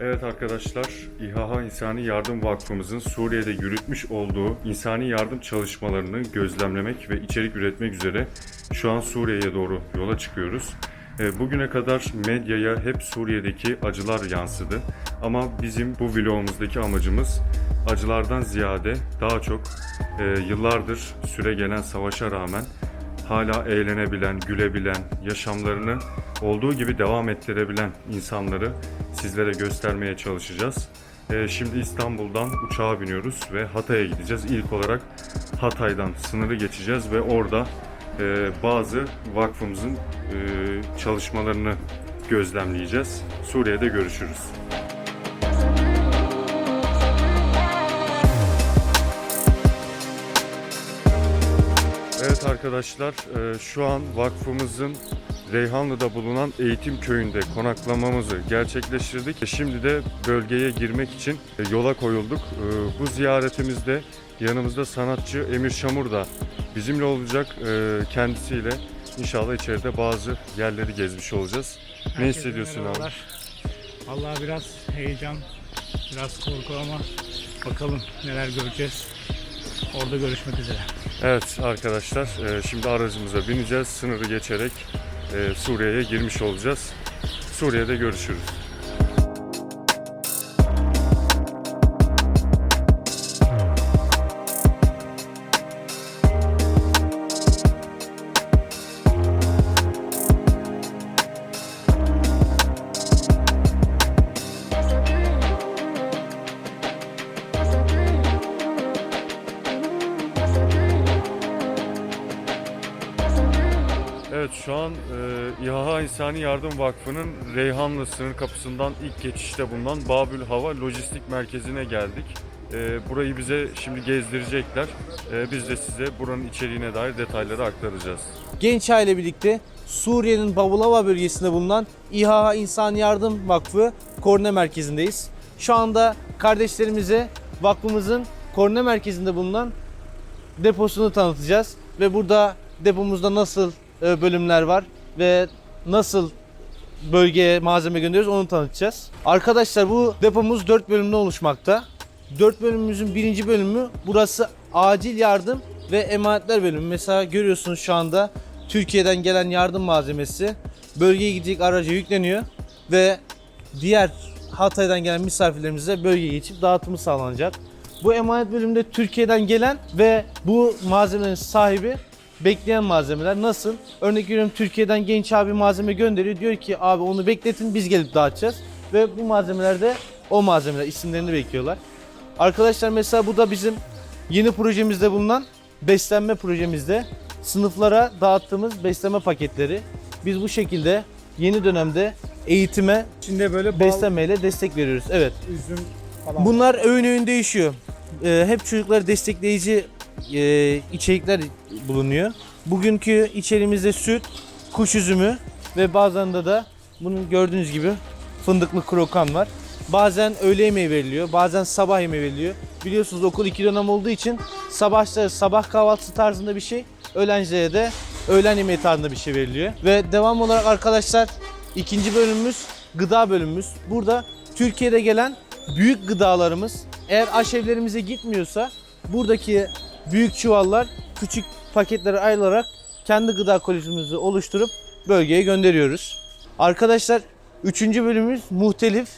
Evet arkadaşlar, İHA İnsani Yardım Vakfımızın Suriye'de yürütmüş olduğu insani yardım çalışmalarını gözlemlemek ve içerik üretmek üzere şu an Suriye'ye doğru yola çıkıyoruz. E, Bugüne kadar medyaya hep Suriye'deki acılar yansıdı. Ama bizim bu vlogumuzdaki amacımız acılardan ziyade daha çok e, yıllardır süre gelen savaşa rağmen hala eğlenebilen, gülebilen, yaşamlarını olduğu gibi devam ettirebilen insanları sizlere göstermeye çalışacağız. Ee, şimdi İstanbul'dan uçağa biniyoruz ve Hatay'a gideceğiz. İlk olarak Hatay'dan sınırı geçeceğiz ve orada e, bazı vakfımızın e, çalışmalarını gözlemleyeceğiz. Suriye'de görüşürüz. Evet arkadaşlar, e, şu an vakfımızın Reyhanlı'da bulunan eğitim köyünde konaklamamızı gerçekleştirdik. Şimdi de bölgeye girmek için e, yola koyulduk. E, Bu ziyaretimizde yanımızda sanatçı Emir Şamur da bizimle olacak. E, Kendisiyle inşallah içeride bazı yerleri gezmiş olacağız. Ne Herkese hissediyorsun abi? Vallahi biraz heyecan, biraz korku ama bakalım neler göreceğiz. Orada görüşmek üzere. Evet arkadaşlar, şimdi aracımıza bineceğiz. Sınırı geçerek Suriye'ye girmiş olacağız. Suriye'de görüşürüz. İnsani Yardım Vakfı'nın Reyhanlı sınır kapısından ilk geçişte bulunan Babül Hava Lojistik Merkezi'ne geldik. E, burayı bize şimdi gezdirecekler. E, biz de size buranın içeriğine dair detayları aktaracağız. Genç aile birlikte Suriye'nin Babulava bölgesinde bulunan İHA İnsan Yardım Vakfı Korne Merkezi'ndeyiz. Şu anda kardeşlerimize vakfımızın Korne Merkezi'nde bulunan deposunu tanıtacağız. Ve burada depomuzda nasıl e, bölümler var ve nasıl bölgeye malzeme gönderiyoruz onu tanıtacağız. Arkadaşlar bu depomuz 4 bölümden oluşmakta. 4 bölümümüzün birinci bölümü burası acil yardım ve emanetler bölümü. Mesela görüyorsunuz şu anda Türkiye'den gelen yardım malzemesi bölgeye gidecek araca yükleniyor ve diğer Hatay'dan gelen misafirlerimize bölgeye geçip dağıtımı sağlanacak. Bu emanet bölümünde Türkiye'den gelen ve bu malzemelerin sahibi bekleyen malzemeler nasıl? Örnek veriyorum Türkiye'den genç abi malzeme gönderiyor. Diyor ki abi onu bekletin biz gelip dağıtacağız. Ve bu malzemeler de o malzemeler isimlerini bekliyorlar. Arkadaşlar mesela bu da bizim yeni projemizde bulunan beslenme projemizde sınıflara dağıttığımız beslenme paketleri. Biz bu şekilde yeni dönemde eğitime İçinde böyle bal, beslenmeyle destek veriyoruz. Evet. üzüm falan. Bunlar öğün öğün değişiyor. Ee, hep çocukları destekleyici e, içerikler bulunuyor. Bugünkü içeriğimizde süt, kuş üzümü ve bazen de da bunun gördüğünüz gibi fındıklı krokan var. Bazen öğle yemeği veriliyor, bazen sabah yemeği veriliyor. Biliyorsunuz okul iki dönem olduğu için sabahları sabah kahvaltısı tarzında bir şey, öğlencilere de öğlen yemeği tarzında bir şey veriliyor. Ve devam olarak arkadaşlar ikinci bölümümüz gıda bölümümüz. Burada Türkiye'de gelen büyük gıdalarımız eğer aşevlerimize gitmiyorsa buradaki büyük çuvallar küçük paketlere ayrılarak kendi gıda kolisimizi oluşturup bölgeye gönderiyoruz. Arkadaşlar 3. bölümümüz muhtelif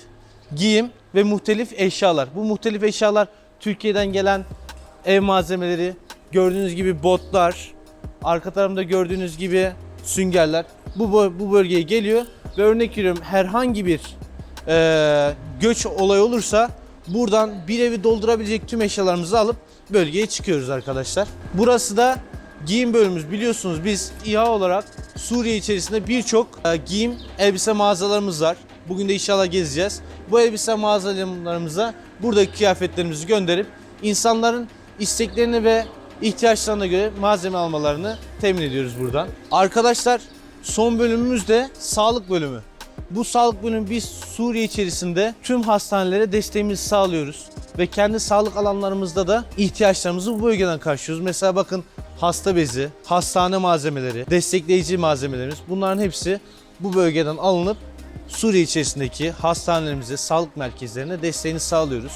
giyim ve muhtelif eşyalar. Bu muhtelif eşyalar Türkiye'den gelen ev malzemeleri, gördüğünüz gibi botlar, arka tarafımda gördüğünüz gibi süngerler bu bu bölgeye geliyor ve örnek veriyorum herhangi bir eee, göç olay olursa buradan bir evi doldurabilecek tüm eşyalarımızı alıp bölgeye çıkıyoruz arkadaşlar. Burası da giyim bölümümüz. Biliyorsunuz biz İHA olarak Suriye içerisinde birçok e, giyim elbise mağazalarımız var. Bugün de inşallah gezeceğiz. Bu elbise mağazalarımıza buradaki kıyafetlerimizi gönderip insanların isteklerini ve ihtiyaçlarına göre malzeme almalarını temin ediyoruz buradan. Arkadaşlar son bölümümüz de sağlık bölümü. Bu sağlık bölümü biz Suriye içerisinde tüm hastanelere desteğimizi sağlıyoruz. Ve kendi sağlık alanlarımızda da ihtiyaçlarımızı bu bölgeden karşılıyoruz. Mesela bakın hasta bezi, hastane malzemeleri, destekleyici malzemelerimiz bunların hepsi bu bölgeden alınıp Suriye içerisindeki hastanelerimize, sağlık merkezlerine desteğini sağlıyoruz.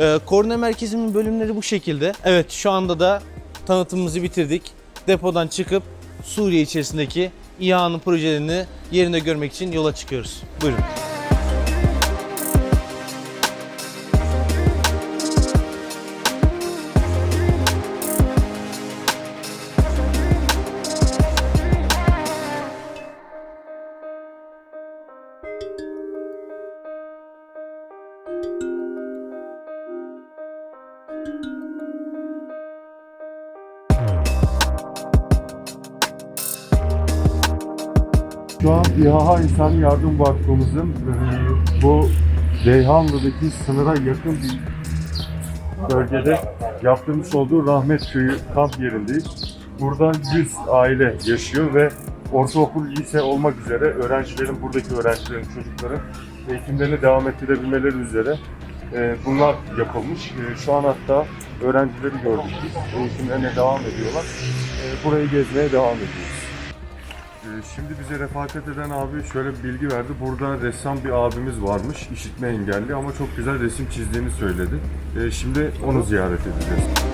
Ee, Korona merkezinin bölümleri bu şekilde. Evet şu anda da tanıtımımızı bitirdik. Depodan çıkıp Suriye içerisindeki İHA'nın projelerini yerinde görmek için yola çıkıyoruz. Buyurun. İHA İnsan Yardım Vakfımızın e, bu Reyhanlı'daki sınıra yakın bir bölgede yaptırmış olduğu Rahmet Köyü kamp yerindeyiz. Burada 100 aile yaşıyor ve ortaokul, lise olmak üzere öğrencilerin, buradaki öğrencilerin, çocukların eğitimlerini devam ettirebilmeleri üzere e, bunlar yapılmış. E, Şu an hatta öğrencileri gördük biz. Eğitimlerine devam ediyorlar. Burayı gezmeye devam ediyoruz. Şimdi bize refakat eden abi şöyle bir bilgi verdi. Burada ressam bir abimiz varmış, işitme engelli ama çok güzel resim çizdiğini söyledi. Ee, Şimdi onu ziyaret edeceğiz.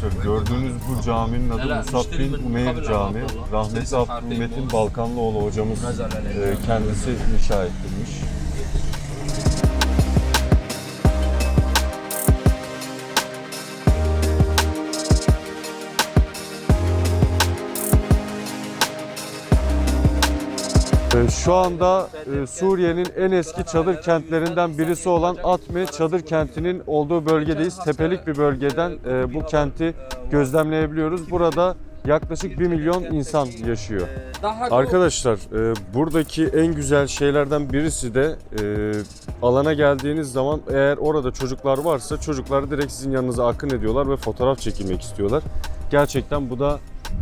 Arkadaşlar gördüğünüz bu caminin adı Musab bin Umeyr Camii. Rahmetli Abdülmetin Balkanlıoğlu hocamız e, kendisi inşa ettirmiş. Şu anda e, Suriye'nin en eski çadır kentlerinden birisi olan Atme çadır kentinin olduğu bölgedeyiz. Tepelik bir bölgeden e, bu kenti gözlemleyebiliyoruz. Burada yaklaşık 1 milyon insan yaşıyor. Arkadaşlar e, buradaki en güzel şeylerden birisi de e, alana geldiğiniz zaman eğer orada çocuklar varsa çocuklar direkt sizin yanınıza akın ediyorlar ve fotoğraf çekilmek istiyorlar. Gerçekten bu da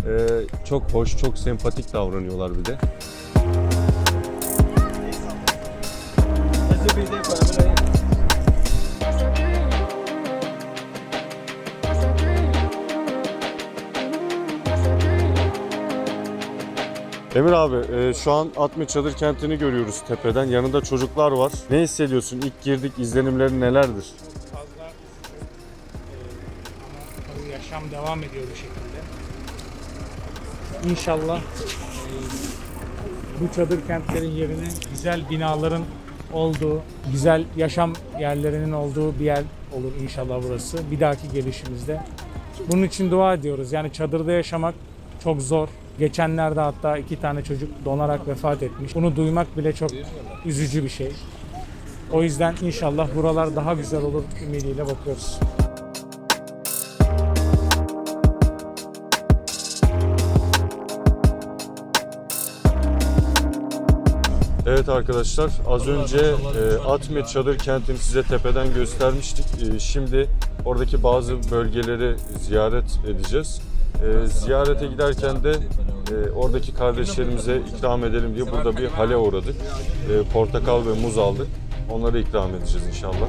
e, çok hoş, çok sempatik davranıyorlar bir de. Emir abi e, şu an Atme Çadır Kenti'ni görüyoruz tepeden. Yanında çocuklar var. Ne hissediyorsun? İlk girdik izlenimlerin nelerdir? fazla e, yaşam devam ediyor bu şekilde. İnşallah e, bu çadır kentlerin yerine güzel binaların olduğu, güzel yaşam yerlerinin olduğu bir yer olur inşallah burası. Bir dahaki gelişimizde. Bunun için dua ediyoruz. Yani çadırda yaşamak çok zor. Geçenlerde hatta iki tane çocuk donarak vefat etmiş. Bunu duymak bile çok üzücü bir şey. O yüzden inşallah buralar daha güzel olur ümidiyle bakıyoruz. Evet arkadaşlar az önce e, Çadır Kenti'ni size tepeden göstermiştik. E, şimdi oradaki bazı bölgeleri ziyaret edeceğiz. E, ziyarete giderken de e, oradaki kardeşlerimize ikram edelim diye burada bir hale uğradık. E, portakal ve muz aldık. Onları ikram edeceğiz inşallah.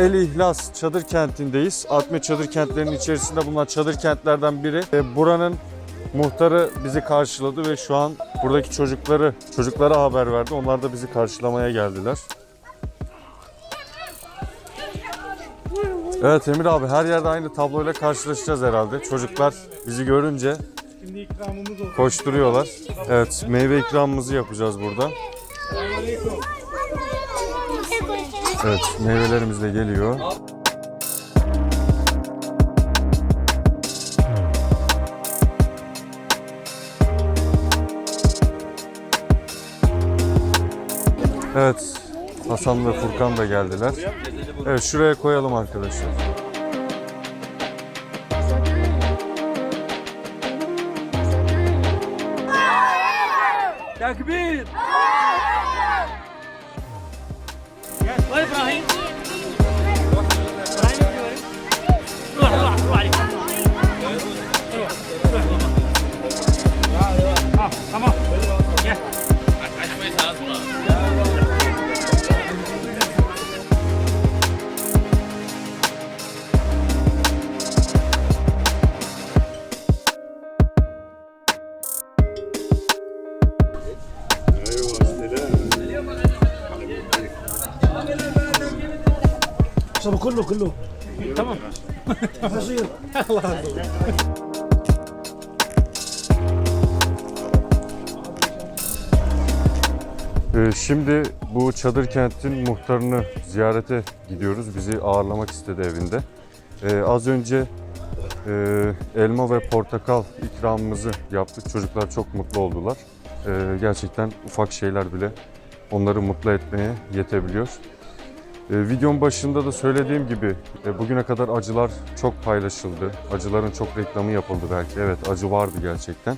El İhlas Çadır Kenti'ndeyiz. Atme Çadır Kentlerinin içerisinde bulunan çadır kentlerden biri. E, buranın muhtarı bizi karşıladı ve şu an buradaki çocukları çocuklara haber verdi. Onlar da bizi karşılamaya geldiler. Evet Emir abi her yerde aynı tabloyla karşılaşacağız herhalde. Çocuklar bizi görünce koşturuyorlar. Evet meyve ikramımızı yapacağız burada. Evet meyvelerimiz de geliyor. Evet Hasan ve Furkan da geldiler. Evet şuraya koyalım arkadaşlar. Oi, Ibrahim. Allah razı olsun. Şimdi bu çadır kentin muhtarını ziyarete gidiyoruz. Bizi ağırlamak istedi evinde. Ee, az önce e, elma ve portakal ikramımızı yaptık. Çocuklar çok mutlu oldular. Ee, gerçekten ufak şeyler bile onları mutlu etmeye yetebiliyor. Ee, videonun başında da söylediğim gibi e, bugüne kadar acılar çok paylaşıldı. Acıların çok reklamı yapıldı belki. Evet acı vardı gerçekten.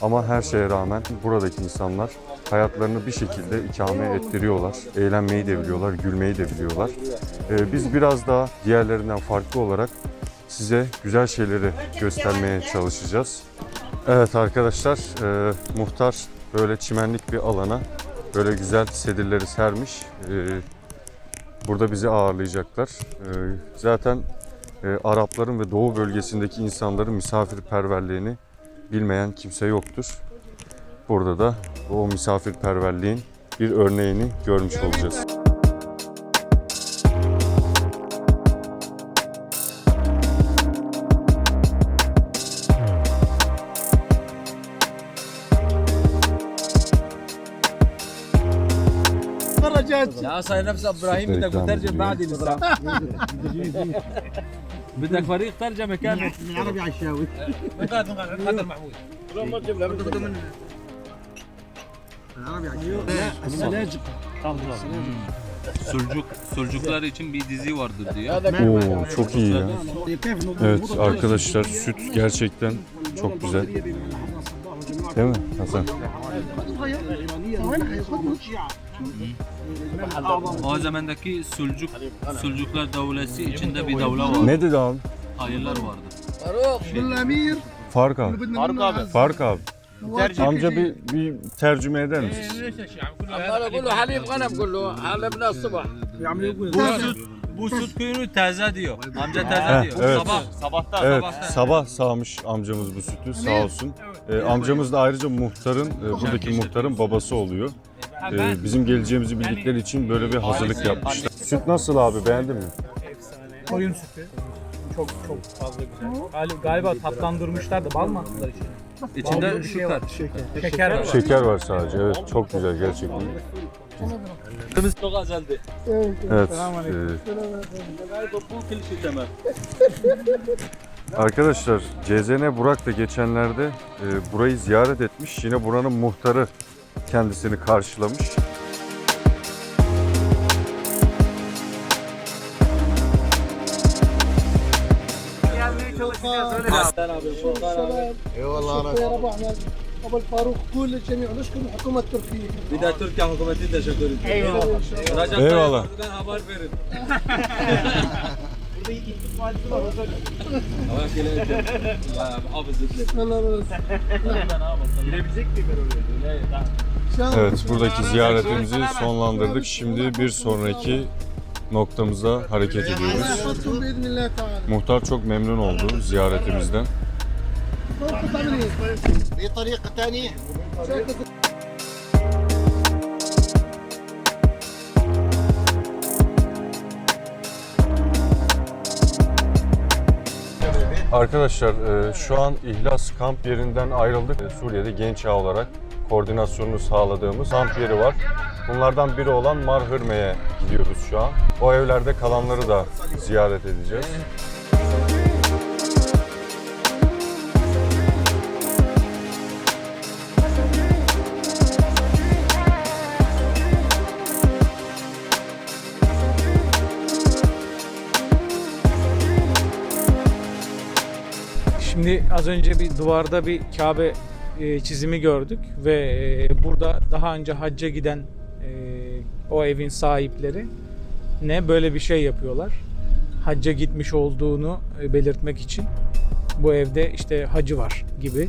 Ama her şeye rağmen buradaki insanlar hayatlarını bir şekilde ikame ettiriyorlar. Eğlenmeyi de biliyorlar, gülmeyi de biliyorlar. Ee, biz biraz daha diğerlerinden farklı olarak size güzel şeyleri göstermeye çalışacağız. Evet arkadaşlar, e, muhtar böyle çimenlik bir alana böyle güzel sedirleri sermiş. E, burada bizi ağırlayacaklar. E, zaten e, Arapların ve Doğu bölgesindeki insanların misafirperverliğini bilmeyen kimse yoktur. Burada da o misafirperverliğin bir örneğini görmüş olacağız. لا صاير نفس ابراهيم بدك تترجم بعد الساعه بدك فريق ترجمه كامل من عربي عشاوي مقاد مقاد قدر محمود العربي عشاوي السلاجق Sulcuk, sulcuklar için bir dizi vardır diyor. Oo çok iyi ya. كيف Evet arkadaşlar süt gerçekten çok güzel. Değil mi Hasan? Hayvan hayvanmış ya. O zamandaki Sülcük, Sülcükler Devleti içinde bir davla var. Ne dedi abi? Hayırlar vardı. Şullamir. Fark abi. Fark abi. Fark abi. Amca bir, bir tercüme eder misin? Amca kulu halif ganam kulu. Halimna sabah. Bu süt bu süt kuyruğu taze diyor. Amca taze Heh, diyor. evet. Sabah, sabahtan, Evet sabahtan. sabah sağmış amcamız bu sütü sağ olsun. Ee, amcamız da ayrıca muhtarın, e, buradaki muhtarın babası oluyor. Ee, bizim geleceğimizi bildikleri için böyle bir hazırlık yapmışlar. Süt nasıl abi beğendin mi? Koyun sütü. Çok çok fazla güzel. Gal- Galiba tatlandırmışlar da bal mı attılar içine? İçinde şey var. süper. Şeker var. Şeker var sadece evet çok güzel gerçekten vaktimiz çok azaldı. Evet. Evet. Selamünaleyküm. Arkadaşlar CZN Burak da geçenlerde e, burayı ziyaret etmiş. Yine buranın muhtarı kendisini karşılamış. Gelmeye çalışacağız öyle abi. Eyvallah. Eyvallah. ابو الفاروق كل الجميع نشكر الحكومه التركيه Bir de Türkiye hükümeti teşekkür ediyor. Eyvallah. Recep Tayyip Eyvallah. Erdoğan haber verin. Ama gelecek. Ya hafız etler. الله يرزقك. Girebilecek miyim ben oraya? ان شاء الله Evet buradaki ziyaretimizi sonlandırdık. Şimdi bir sonraki noktamıza hareket ediyoruz. نحفظكم باذن الله تعالى Muhtar çok memnun oldu ziyaretimizden. قطع من هيك بطريقه ثانيه Arkadaşlar e, şu an İhlas kamp yerinden ayrıldık. E, Suriye'de genç ağ olarak koordinasyonunu sağladığımız kamp yeri var. Bunlardan biri olan Marhırme'ye gidiyoruz şu an. O evlerde kalanları da ziyaret edeceğiz. Şimdi az önce bir duvarda bir Kabe e, çizimi gördük ve e, burada daha önce hacca giden e, o evin sahipleri ne böyle bir şey yapıyorlar. Hacca gitmiş olduğunu belirtmek için bu evde işte hacı var gibi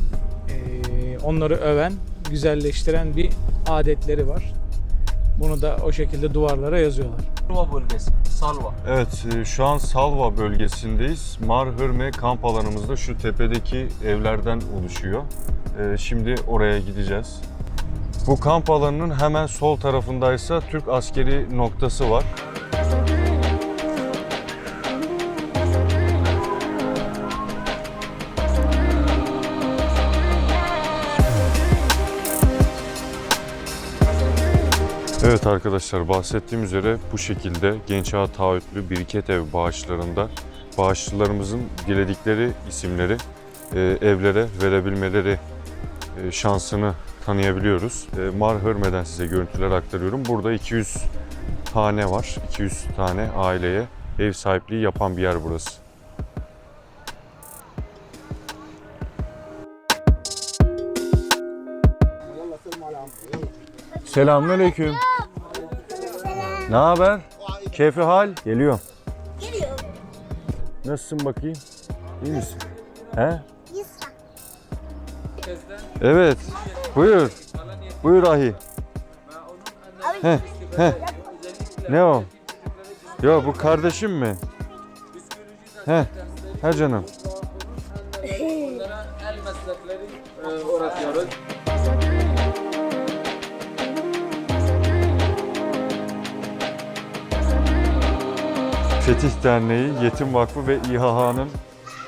onları öven, güzelleştiren bir adetleri var. Bunu da o şekilde duvarlara yazıyorlar. Salva bölgesi. Salva. Evet, e, şu an Salva bölgesindeyiz. Marhırme kamp alanımızda şu tepedeki evlerden oluşuyor. E, Şimdi oraya gideceğiz. Bu kamp alanının hemen sol tarafındaysa Türk askeri noktası var. Evet arkadaşlar bahsettiğim üzere bu şekilde Genç Ağa Taahhütlü Biriket Ev bağışlarında bağışçılarımızın diledikleri isimleri e, evlere verebilmeleri e, şansını tanıyabiliyoruz. E, Marhırme'den size görüntüler aktarıyorum. Burada 200 hane var. 200 tane aileye ev sahipliği yapan bir yer burası. Selamünaleyküm. Ne haber? Keyfi hal? Geliyorum. Geliyor. Nasılsın bakayım? İyi misin? He? Evet. Buyur. Buyur ahi. He. He. Ne o? Yo bu kardeşim mi? He. He canım. El meslekleri öğretiyoruz. Fetih Derneği, Yetim Vakfı ve İHH'nın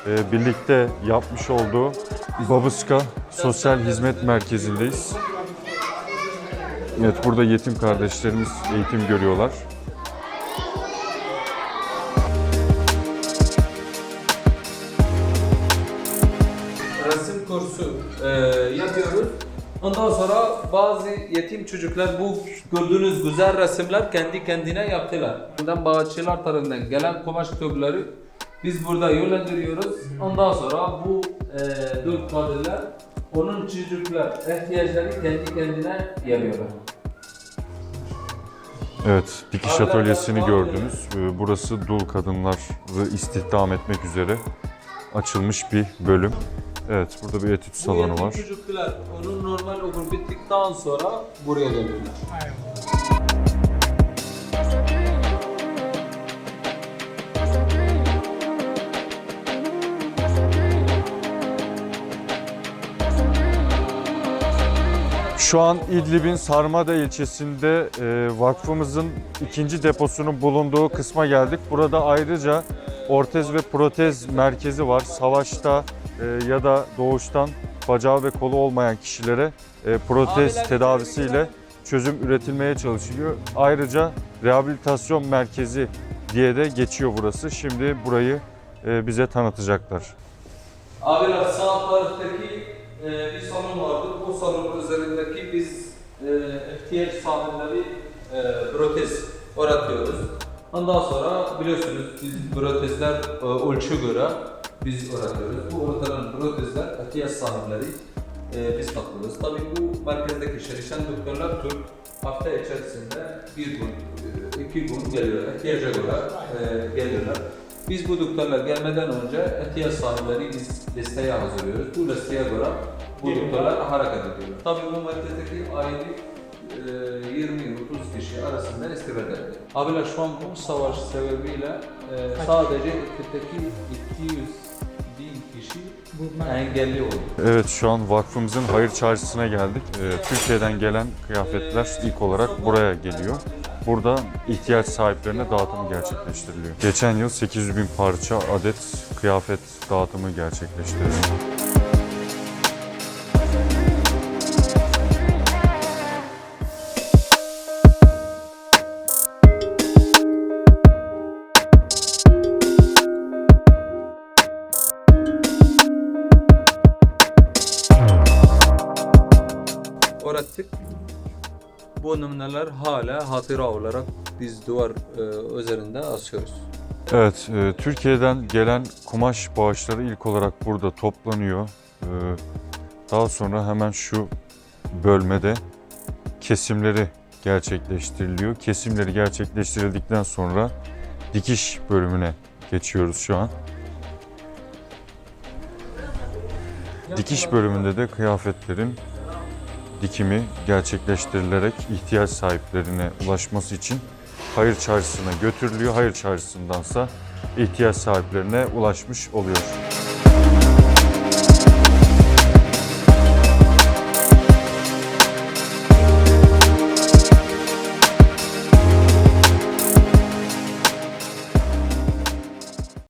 e, birlikte yapmış olduğu Babuska Sosyal Hizmet Merkezi'ndeyiz. Evet burada yetim kardeşlerimiz eğitim görüyorlar. resim kursu e, yapıyoruz. Ondan sonra bazı yetim çocuklar bu gördüğünüz güzel resimler kendi kendine yaptılar. Buradan bağışçılar tarafından gelen kumaş kökleri biz burada yönlendiriyoruz. Ondan sonra bu e, dört kadınlar onun çocuklar ihtiyaçları kendi kendine yapıyorlar. Evet, dikiş atölyesini gördünüz. Ee, Burası dul kadınları istihdam etmek üzere açılmış bir bölüm. Evet, burada bir etüt salonu var. çocuklar onun normal okul bittikten sonra buraya geliyorlar. Şu an İdlib'in Sarmada ilçesinde e, vakfımızın ikinci deposunun bulunduğu kısma geldik. Burada ayrıca ortez ve protez merkezi var. Savaşta e, ya da doğuştan bacağı ve kolu olmayan kişilere e, protez Abiler, tedavisiyle çözüm üretilmeye çalışılıyor. Ayrıca rehabilitasyon merkezi diye de geçiyor burası. Şimdi burayı e, bize tanıtacaklar. Abiler sağ taraftaki e, bir salon vardı. Bu salonun üzerindeki biz e, ihtiyaç sahipleri e, protez öğretiyoruz. Ondan sonra biliyorsunuz biz protezler e, ölçü göre biz öğretiyoruz. Bu öğretilen protezler ihtiyaç sahipleri e, biz takıyoruz. Tabii bu merkezdeki çalışan doktorlar Türk hafta içerisinde bir gün, e, iki gün geliyor. İhtiyaca göre e, geliyorlar. Biz bu doktorlar gelmeden önce ihtiyaç sahipleri biz listeye hazırlıyoruz. Bu listeye göre bu doktorlar hareket ediyor. Tabii bu merkezdeki aylık e, 20-30 kişi arasında istifade ediyor. Abiler şu an bu savaş sebebiyle e, sadece ülkedeki 200 bin engelli oldu. Evet şu an vakfımızın hayır çarşısına geldik. Ee, Türkiye'den gelen kıyafetler ilk olarak buraya geliyor. burada ihtiyaç sahiplerine dağıtımı gerçekleştiriliyor. Geçen yıl 800 bin parça adet kıyafet dağıtımı gerçekleştirildi. Biz duvar e, üzerinde asıyoruz. Evet, e, Türkiye'den gelen kumaş bağışları ilk olarak burada toplanıyor. E, daha sonra hemen şu bölmede kesimleri gerçekleştiriliyor. Kesimleri gerçekleştirildikten sonra dikiş bölümüne geçiyoruz şu an. Dikiş bölümünde de kıyafetlerin dikimi gerçekleştirilerek ihtiyaç sahiplerine ulaşması için hayır çarşısına götürülüyor. Hayır çarşısındansa ihtiyaç sahiplerine ulaşmış oluyor.